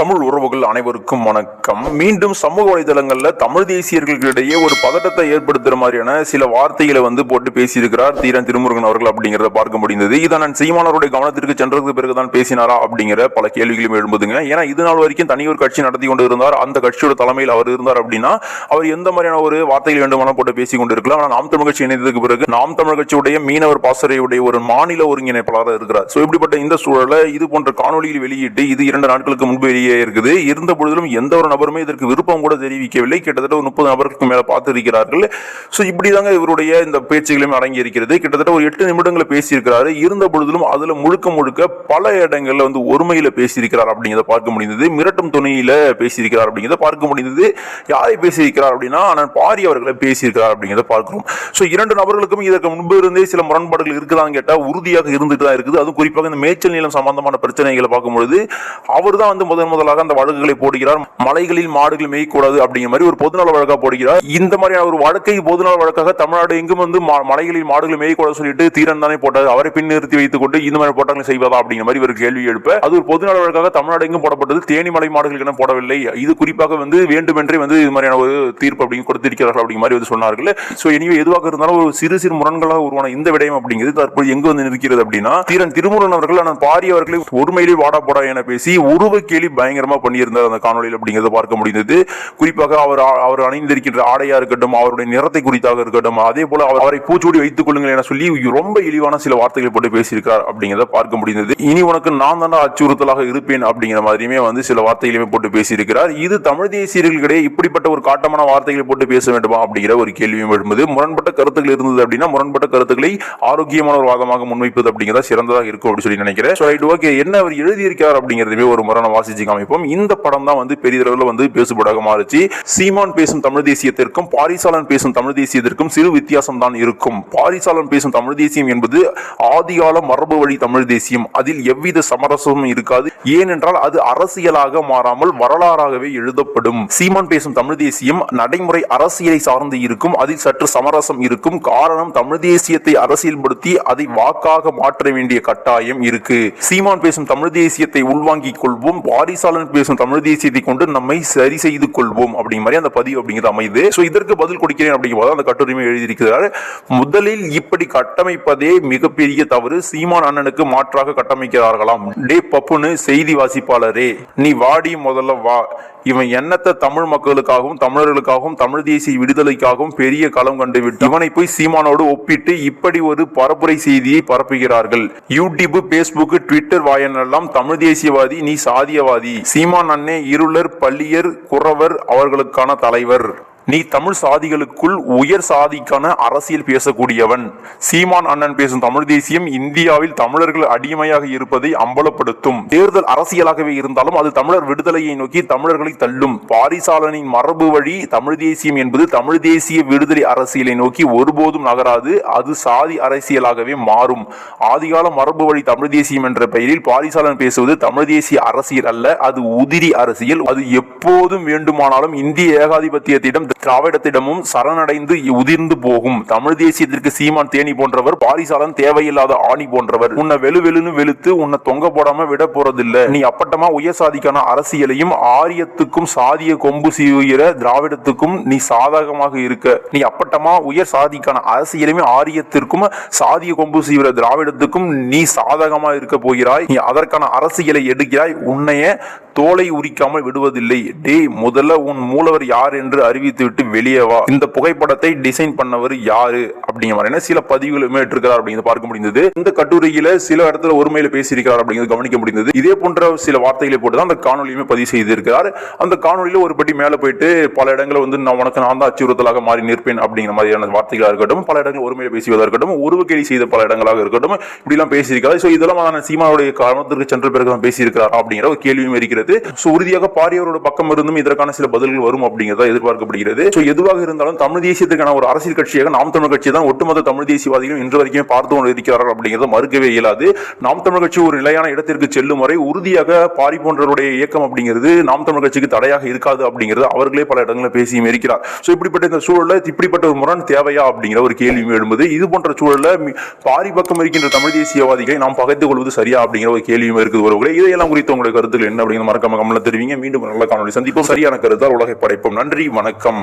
தமிழ் உறவுகள் அனைவருக்கும் வணக்கம். மீண்டும் சமூக வலைதளங்களில் தமிழ் தேசியர்களுக்கிடையே ஒரு பதட்டத்தை ஏற்படுத்துகிற மாதிரியான சில வார்த்தைகளை வந்து போட்டு பேசியிருக்கிறார் தீரன் திருமுருகன் அவர்கள் அப்படிங்கிறத பார்க்க முடிந்தது. இதை நான் சீமானவருடைய கவனத்திற்கு சென்றதுக்கு பிறகு தான் பேசினாரா அப்படிங்கிற பல கேள்விகளும் எழும்புதுங்க. ஏன்னா இது நாள் வரைக்கும் தனியொரு கட்சி நடத்தி கொண்டு இருந்தார் அந்த கட்சியோட தலைமையில் அவர் இருந்தார் அப்படின்னா அவர் எந்த மாதிரியான ஒரு வார்த்தைகள் வேண்டுமானால் போட்டு பேசிக் கொண்டு இருக்கலாம். ஆனால் நாம் தமிழ் கட்சி இணைந்ததுக்கு பிறகு நாம் தமிழ் கட்சியுடைய மீனவர் பாசறையுடைய ஒரு மாநில ஒருங்கிணைப்பாளராக இருக்கிறார். ஸோ இப்படிப்பட்ட இந்த சூழலை இது போன்ற காணொலியில் வெளியிட்டு இது இரண்டு நாட்களுக்கு முன்பு வெளியே இருக்குது. இருந்த பொழுதிலும் எந்த ஒரு நபருமே இதற்கு விருப்பம் கூட தெரிவிக்கவில்லை. கிட்டத்தட்ட ஒரு முப்பது நபருக்கு மேல பார்த்து இருக்கிறார்கள் இப்படி இப்படிதாங்க இவருடைய இந்த பேச்சுகளும் அடங்கி இருக்கிறது கிட்டத்தட்ட ஒரு எட்டு நிமிடங்களை பேசியிருக்கிறாரு. இருந்த பொழுதிலும் அதுல முழுக்க முழுக்க பல இடங்கள்ல வந்து ஒருமையில பேசியிருக்கிறார் அப்படிங்கிறத பார்க்க முடிந்தது. மிரட்டும் துணையில பேசியிருக்கிறார் அப்படிங்கிறத பார்க்க முடிந்தது. யாரை பேசியிருக்கிறார் அப்படின்னா அண்ணன் பாரி அவர்களை பேசியிருக்கிறார் அப்படிங்கிறத பார்க்கிறோம். ஸோ இரண்டு நபர்களுக்கும் இதற்கு முன்பு இருந்தே சில முரண்பாடுகள் இருக்குதான்னு கேட்டால் உறுதியாக இருந்துட்டு தான் இருக்குது. அதுவும் குறிப்பாக இந்த மேய்ச்சல் நிலம் சம்பந்தமான பிரச்சனைகளை பார்க்கும்பொழுது அவர் தான் வந்து முதன் முதலாக அந்த வழக்குகளை போடுகிறார். மலைகளில் மாடுகள் மேய்க்கூடாது அப்படிங்கிற மாதிரி ஒரு பொதுநல வழக்காக போடுகிறார். இந்த மாதிரியான ஒரு வழக்கை பொதுநல வழக்காக தமிழ்நாடு எங்கும் வந்து மலைகளில் மாடுகள் மேய்க்கூடாது சொல்லிட்டு தீரன் தானே போட்டார். அவரை பின் நிறுத்தி வைத்துக் கொண்டு இந்த மாதிரி போட்டாங்களை செய்வதா அப்படிங்கிற மாதிரி ஒரு கேள்வி எழுப்ப அது ஒரு பொதுநல வழக்காக தமிழ்நாடு எங்கும் போடப்பட்டது. தேனி மலை மாடுகள் என போடவில்லை. இது குறிப்பாக வந்து வேண்டுமென்றே வந்து இது மாதிரியான ஒரு தீர்ப்பு அப்படிங்க கொடுத்திருக்கிறார்கள் அப்படிங்கிற மாதிரி வந்து சொன்னார்கள். சோ இனிமே எதுவாக இருந்தாலும் ஒரு சிறு சிறு முரண்களாக உருவான இந்த விடயம் அப்படிங்கிறது தற்போது எங்கு வந்து நிற்கிறது அப்படின்னா தீரன் திருமுருகன் அவர்கள் ஆனால் பாரி அவர்களை ஒருமையிலே வாடா போடா என பேசி உருவ கேலி பயங்கரமாக பண்ணியிருந்தார் அந்த காணொலியில் அப்படிங்கிறத பார்க்க முடிந்தது. குறிப்பாக அவர் அவர் அணிந்திருக்கின்ற ஆடையாக இருக்கட்டும் அவருடைய நிறத்தை குறித்தாக இருக்கட்டும் அதே போல அவர் அவரை பூச்சூடி வைத்துக் கொள்ளுங்கள் என சொல்லி ரொம்ப இழிவான சில வார்த்தைகளை போட்டு பேசியிருக்கார் அப்படிங்கிறத பார்க்க முடிந்தது. இனி உனக்கு நான் தானே அச்சுறுத்தலாக இருப்பேன் அப்படிங்கிற மாதிரியுமே வந்து சில வார்த்தைகளையுமே போட்டு பேசியிருக்கிறார். இது தமிழ் தேசியர்களிடையே இப்படிப்பட்ட ஒரு காட்டமான வார்த்தைகளை போட்டு பேச வேண்டுமா அப்படிங்கிற ஒரு கேள்வியும் எழும்புது. முரண்பட்ட கருத்துக்கள் இருந்தது அப்படின்னா முரண்பட்ட கருத்துக்களை ஆரோக்கியமான ஒரு வாதமாக முன்வைப்பது அப்படிங்கிறத சிறந்ததாக இருக்கும் அப்படின்னு சொல்லி நினைக்கிறேன். என்ன அவர் எழுதியிருக்கார் அப்படிங்கிறதுமே ஒரு முரண வாசிச்சு காமிப்போம் இந்த படம் தான் வந்து பெரிதளவில் வந்து பேசுபடாக மாறுச்சு. சீமான் பேசும் தமிழ் தேசியத்திற்கும் பாரிசாலன் பேசும் தமிழ் தேசியத்திற்கும் சிறு வித்தியாசம் தான் இருக்கும். பாரிசாலன் பேசும் தமிழ் தேசியம் என்பது ஆதிகால மரபு வழி தமிழ் தேசியம். அதில் எவ்வித சமரசமும் இருக்காது. ஏனென்றால் அது அரசியலாக மாறாமல் வரலாறாகவே எழுதப்படும். சீமான் பேசும் தமிழ் தேசியம் நடைமுறை அரசியலை சார்ந்து இருக்கும். அதில் சற்று சமரசம் இருக்கும். காரணம் தமிழ் தேசியத்தை அரசியல்படுத்தி அதை வாக்காக மாற்ற வேண்டிய கட்டாயம் இருக்கு. சீமான் பேசும் தமிழ் தேசியத்தை உள்வாங்கிக் கொள்வோம். ஸ்டாலின் பேசும் தமிழ் தேசியத்தை கொண்டு நம்மை சரி செய்து கொள்வோம் அப்படிங்கிற மாதிரி அந்த பதிவு அப்படிங்கிறது அமைது சோ இதற்கு பதில் கொடுக்கிறேன் அப்படிங்கும்போது அந்த கட்டுரையுமே எழுதியிருக்கிறார். முதலில் இப்படி கட்டமைப்பதே மிகப்பெரிய தவறு. சீமான் அண்ணனுக்கு மாற்றாக கட்டமைக்கிறார்களாம். டே பப்புனு செய்தி வாசிப்பாளரே நீ வாடி முதல்ல வா. இவன் எண்ணத்தை தமிழ் மக்களுக்காகவும் தமிழர்களுக்காகவும் தமிழ் தேசிய விடுதலைக்காகவும் பெரிய களம் கண்டு விட்டு இவனை போய் சீமானோடு ஒப்பிட்டு இப்படி ஒரு பரப்புரை செய்தியை பரப்புகிறார்கள். யூடியூப் பேஸ்புக் ட்விட்டர் வாயனெல்லாம் தமிழ் தேசியவாதி நீ சாதியவாதி. சீமான் அண்ணே இருளர் பள்ளியர் குறவர் அவர்களுக்கான தலைவர். நீ தமிழ் சாதிகளுக்குள் உயர் சாதிக்கான அரசியல் பேசக்கூடியவன். சீமான் அண்ணன் பேசும் தமிழ் தேசியம் இந்தியாவில் தமிழர்கள் அடிமையாக இருப்பதை அம்பலப்படுத்தும். தேர்தல் அரசியலாகவே இருந்தாலும் அது தமிழர் விடுதலையை நோக்கி தமிழர்களை தள்ளும். பாரிசாலனின் மரபு வழி தமிழ் தேசியம் என்பது தமிழ் தேசிய விடுதலை அரசியலை நோக்கி ஒருபோதும் நகராது அது சாதி அரசியலாகவே மாறும். ஆதிகால மரபு வழி தமிழ் தேசியம் என்ற பெயரில் பாரிசாலன் பேசுவது தமிழ் தேசிய அரசியல் அல்ல அது உதிரி அரசியல். அது எப்போதும் வேண்டுமானாலும் இந்திய ஏகாதிபத்தியத்திடம் திராவிடத்திடமும் சரணடைந்து உதிர்ந்து போகும். தமிழ் தேசியத்திற்கு சீமான் தேனி போன்றவர் பாரிசாலன் தேவையில்லாத ஆணி போன்றவர். உன்னை வெளு வெளுன்னு வெளுத்து உன்னை தொங்க போடாம விட போறதில்ல. நீ அப்பட்டமா உயர் சாதிக்கான அரசியலையும் ஆரியத்துக்கும் சாதிய கொம்பு சீவுகிற திராவிடத்துக்கும் நீ சாதகமாக இருக்க. நீ அப்பட்டமா உயர் சாதிக்கான அரசியலுமே ஆரியத்திற்கும் சாதிய கொம்பு சீவுற திராவிடத்துக்கும் நீ சாதகமா இருக்க போகிறாய். நீ அதற்கான அரசியலை எடுக்கிறாய். உன்னைய தோலை உரிக்காமல் விடுவதில்லை. டேய் முதல்ல உன் மூலவர் யார் என்று அறிவித்து விட்டு வெளியே வா. இந்த புகைப்படத்தை டிசைன் பண்ணவர் யாரு அப்படிங்கிற மாதிரி. சில பதிவுகளுமே இருக்கிறார் அப்படிங்கிறது பார்க்க முடிந்தது. இந்த கட்டுரையில சில இடத்துல ஒருமையில பேசியிருக்கிறார் அப்படிங்கிறது கவனிக்க முடிந்தது. இதே போன்ற சில வார்த்தைகளை போட்டு தான் அந்த காணொலியுமே பதிவு செய்திருக்கிறார். அந்த காணொலியில ஒரு படி மேல போயிட்டு பல இடங்களில் வந்து நான் உனக்கு நான் தான் அச்சுறுத்தலாக மாறி நிற்பேன் அப்படிங்கிற மாதிரியான வார்த்தைகளாக இருக்கட்டும் பல இடங்கள் ஒருமையில பேசுவதாக இருக்கட்டும் உருவ கேலி செய்த பல இடங்களாக இருக்கட்டும் இப்படிலாம் பேசியிருக்காரு ஸோ இதெல்லாம் நான் சீமானுடைய காரணத்திற்கு சென்ற பிறகு தான் பேசியிருக்கிறார் அப்படிங்கிற ஒரு கேள்வியும் இருக்கிறது. ஸோ உறுதியாக பாரியவரோட பக்கம் இருந்தும் இதற்கான சில பதில்கள் வரும் அப்படிங்கிறத எதிர்பார்க்கப்படுகிறது. அப்படிங்கிறது எதுவாக இருந்தாலும் தமிழ் தேசியத்துக்கான ஒரு அரசியல் கட்சியாக நாம் தமிழ் கட்சி தான் ஒட்டுமொத்த தமிழ் தேசியவாதிகளும் இன்று வரைக்கும் பார்த்து கொண்டு இருக்கிறார்கள் அப்படிங்கிறது மறுக்கவே இயலாது. நாம் தமிழ் கட்சி ஒரு நிலையான இடத்திற்கு செல்லும் வரை உறுதியாக பாரி போன்றவருடைய இயக்கம் அப்படிங்கிறது நாம் தமிழ் கட்சிக்கு தடையாக இருக்காது அப்படிங்கிறது அவர்களே பல இடங்களில் பேசியும் இருக்கிறார். ஸோ இப்படிப்பட்ட இந்த சூழலில் இப்படிப்பட்ட ஒரு முரண் தேவையா அப்படிங்கிற ஒரு கேள்வியும் எழும்புது. இது போன்ற சூழலில் பாரி பக்கம் இருக்கின்ற தமிழ் தேசியவாதிகளை நாம் பகைத்துக் கொள்வது சரியா அப்படிங்கிற ஒரு கேள்வியும் இருக்குது ஒருவர்களே இதையெல்லாம் குறித்து உங்களுடைய கருத்துக்கள் என்ன அப்படிங்கிற மறக்காம கமல தெரிவிங்க. மீண்டும் நல்ல காணொலி சந்திப்போம். சரியான கருத்தால் உலகை படைப்போம். நன்றி. வணக்கம்.